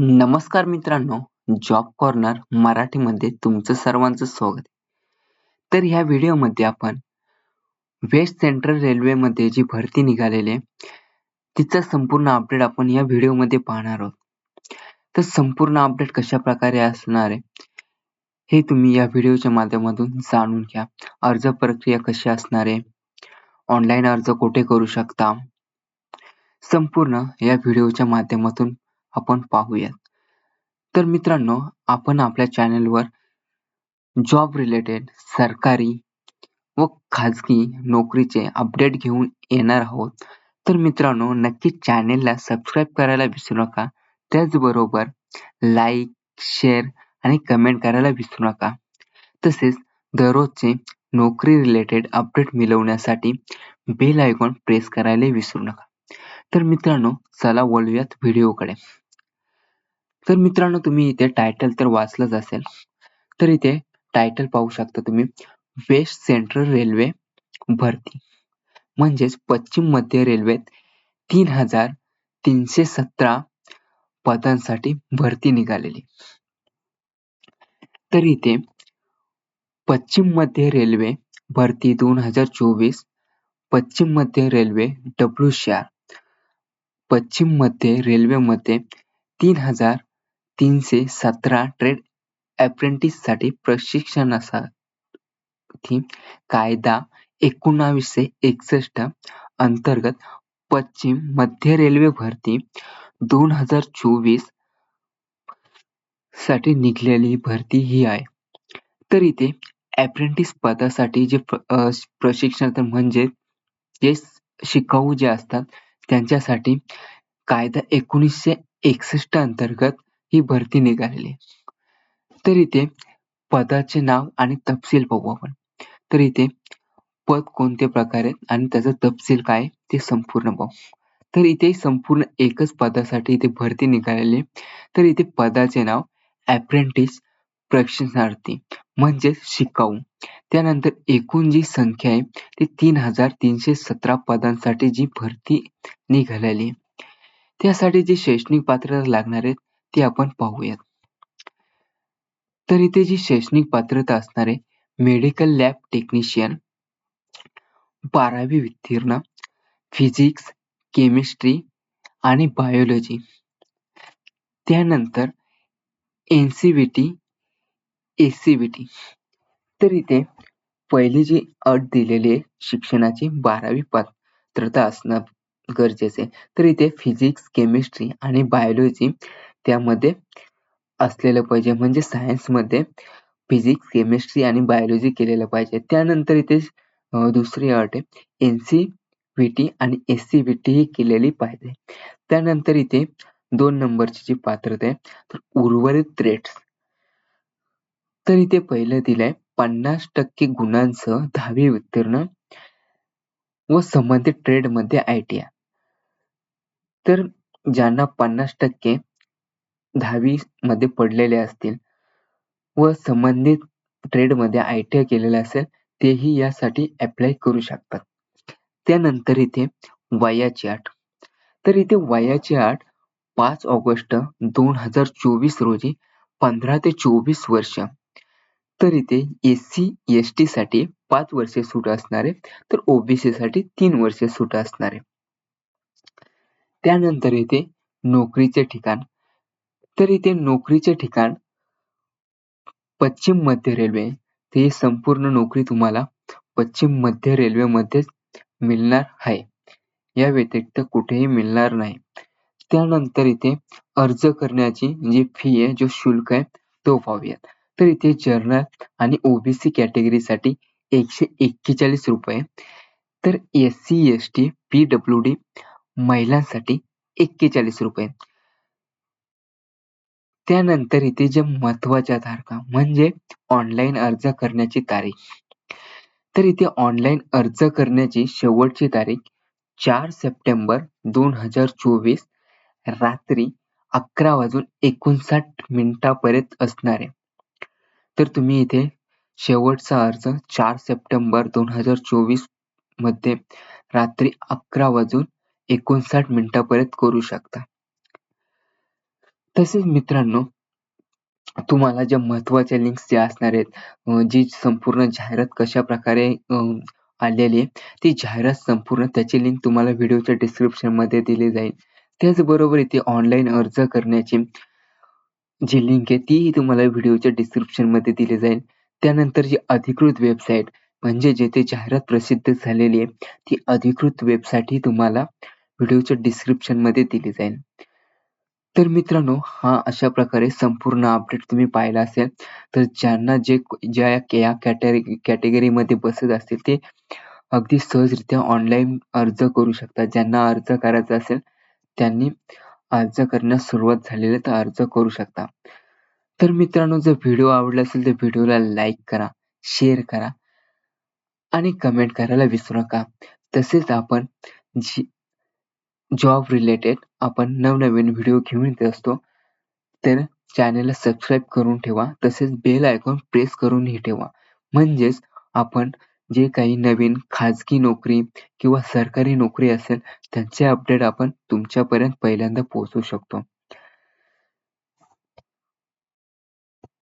नमस्कार मित्रांनो job corner मराठीमध्ये तुमचं सर्वांचं स्वागत. तर ह्या व्हिडिओमध्ये आपण वेस्ट सेंट्रल रेल्वेमध्ये जी भरती निघालेली आहे तिचा संपूर्ण अपडेट आपण या व्हिडिओमध्ये पाहणार आहोत. तर संपूर्ण अपडेट कशा प्रकारे असणार आहे हे तुम्ही या व्हिडिओच्या माध्यमातून जाणून घ्या. अर्ज प्रक्रिया कशी असणार आहे ऑनलाईन अर्ज कुठे करू शकता संपूर्ण या व्हिडिओच्या माध्यमातून आपण पाहूयात. तर मित्रांनो आपण आपल्या चॅनलवर जॉब रिलेटेड सरकारी व खाजगी नोकरीचे अपडेट घेऊन येणार आहोत. तर मित्रांनो नक्की चॅनेलला सबस्क्राईब करायला विसरू नका. त्याचबरोबर लाईक शेअर आणि कमेंट करायला विसरू नका. तसेच दररोजचे नोकरी रिलेटेड अपडेट मिळवण्यासाठी बेल आयकॉन प्रेस करायला विसरू नका. तर मित्रांनो चला वळूयात व्हिडिओकडे. तर मित्रांनो तुम्ही इथे टायटल तर वाचलंच असेल. तर इथे टायटल पाहू शकता तुम्ही. वेस्ट सेंट्रल रेल्वे भरती. म्हणजेच पश्चिम मध्य रेल्वेत तीन हजार तीनशे सतरा पदांसाठी भरती निघालेली. तर इथे पश्चिम मध्य रेल्वे भरती दोन हजार चोवीस पश्चिम मध्य रेल्वे डब्ल्यू पश्चिम मध्य रेल्वेमध्ये तीन हजार तीनशे सतरा ट्रेडसाठी प्रशिक्षणासाठी कायदा एकोणावीसशे एकसष्ट अंतर्गत पश्चिम मध्य रेल्वे भरती दोन हजार चोवीससाठी निघलेली भरती ही आहे. तर इथे अप्रेंटिस पदासाठी जे प्रशिक्षण म्हणजे जे शिकाऊ जे असतात त्यांच्यासाठी कायदा एकोणीसशे एकसष्ट अंतर्गत ही भरती निघालेली तर इथे पदाचे नाव आणि तपशील बघू आपण. तर इथे पद कोणत्या प्रकारे आणि त्याचा तपशील काय ते संपूर्ण पाहू तर इथे संपूर्ण एकच पदासाठी इथे भरती निघालेली तर इथे पदाचे नाव अप्रेंटिस प्रशिक्षणार्थी म्हणजे शिकाऊ. त्यानंतर एकूण जी संख्या आहे ती तीन हजार तीनशे सतरा पदांसाठी जी भरती निघालेली त्यासाठी जी शैक्षणिक पात्रता लागणार आहेत ते आपण पाहूयात. तर इथे जी शैक्षणिक पात्रता असणारे मेडिकल लॅब टेक्निशियन बारावी उत्तीर्ण फिजिक्स केमिस्ट्री आणि बायोलॉजी त्यानंतर N C V T S C V T तर इथे पहिली जी अट दिलेली आहे शिक्षणाची बारावी पात्रता असणं गरजेचे तर इथे फिजिक्स केमिस्ट्री आणि बायोलॉजी त्यामध्ये असलेलं पाहिजे. म्हणजे सायन्समध्ये फिजिक्स केमिस्ट्री आणि बायोलॉजी केलेलं पाहिजे. त्यानंतर इथे दुसरी अट आहे. एन सी व्ही टी आणि एस सी व्ही टी ही केलेली पाहिजे. त्यानंतर इथे दोन नंबरची जी पात्रता आहे तर उर्वरित ट्रेट्स तर इथे पहिलं दिलंय पन्नास टक्के गुणांसह दहावी उत्तीर्ण व संबंधित ट्रेडमध्ये आय टी आय तर ज्यांना पन्नास टक्के दहावी मध्ये पडलेले असतील व संबंधित ट्रेडमध्ये आय टी आय केलेलं असेल तेही यासाठी अप्लाय करू शकतात. त्यानंतर इथे वयाची अट तर इथे वयाची अट पाच ऑगस्ट दोन हजार चोवीस रोजी पंधरा ते चोवीस वर्ष. तर इथे एस सी एस टी साठी पाच वर्षे सूट असणारे तर ओबीसी साठी तीन वर्षे सूट असणारे. त्यानंतर इथे नोकरीचे ठिकाण. तर इथे नोकरीचे ठिकाण पश्चिम मध्य रेल्वे ही संपूर्ण नोकरी तुम्हाला पश्चिम मध्य रेल्वेमध्येच मिळणार आहे. या व्यतिरिक्त कुठेही मिळणार नाही. त्यानंतर इथे अर्ज करण्याची जी फी आहे जो शुल्क आहे तो पाहूयात. तर इथे जर्नल आणि ओबीसी कॅटेगरीसाठी एकशे एक्केचाळीस रुपये. तर S C S T P W D महिलांसाठी एक्केचाळीस रुपये. त्यानंतर इथे जे महत्त्वाच्या तारखा म्हणजे ऑनलाईन अर्ज करण्याची तारीख. तर इथे ऑनलाईन अर्ज करण्याची शेवटची तारीख चार सप्टेंबर दोन हजार चोवीस रात्री अकरा वाजून एकोणसाठ मिनिटापर्यंत असणार आहे. तर तुम्ही इथे शेवटचा अर्ज चार सप्टेंबर दोन हजार चोवीसमध्ये रात्री अकरा वाजून एकोणसाठ मिनिटापर्यंत करू शकता. तसेच मित्रांनो तुम्हाला ज्या महत्त्वाच्या लिंक्स ज्या असणार आहेत जी संपूर्ण जाहिरात कशा प्रकारे आलेली आहे ती जाहिरात संपूर्ण त्याची लिंक तुम्हाला व्हिडिओच्या डिस्क्रिप्शनमध्ये दिली जाईल. त्याचबरोबर इथे ऑनलाईन अर्ज करण्याची जी लिंक आहे तीही तुम्हाला व्हिडिओच्या डिस्क्रिप्शनमध्ये दिली जाईल. त्यानंतर जी अधिकृत वेबसाईट म्हणजे जेथे जाहिरात प्रसिद्ध झालेली आहे ती अधिकृत वेबसाईट ही तुम्हाला व्हिडिओच्या डिस्क्रिप्शनमध्ये दिली जाईल. तर मित्रांनो हा अशा प्रकारे संपूर्ण अपडेट तुम्ही पाहिला असेल तर ज्यांना जे ज्या या कॅटेगरी कॅटेगरीमध्ये बसत असतील ते अगदी सहजरित्या ऑनलाईन अर्ज करू शकतात ज्यांना अर्ज करायचा असेल त्यांनी अर्ज करण्यास सुरुवात झालेली तर अर्ज करू शकता. तर मित्रांनो जर व्हिडिओ आवडला असेल तर व्हिडिओला लाईक करा शेअर करा आणि कमेंट करायला विसरू नका. तसेच आपण जी जॉब रिलेटेड आपण नवनवीन व्हिडिओ घेऊन येत असतो तर चॅनेलला सबस्क्राईब करून ठेवा तसेच बेल आयकॉन प्रेस करूनही ठेवा. म्हणजेच आपण जे काही नवीन खाजगी नोकरी किंवा सरकारी नोकरी असेल त्यांचे अपडेट आपण तुमच्यापर्यंत पहिल्यांदा पोहोचू शकतो.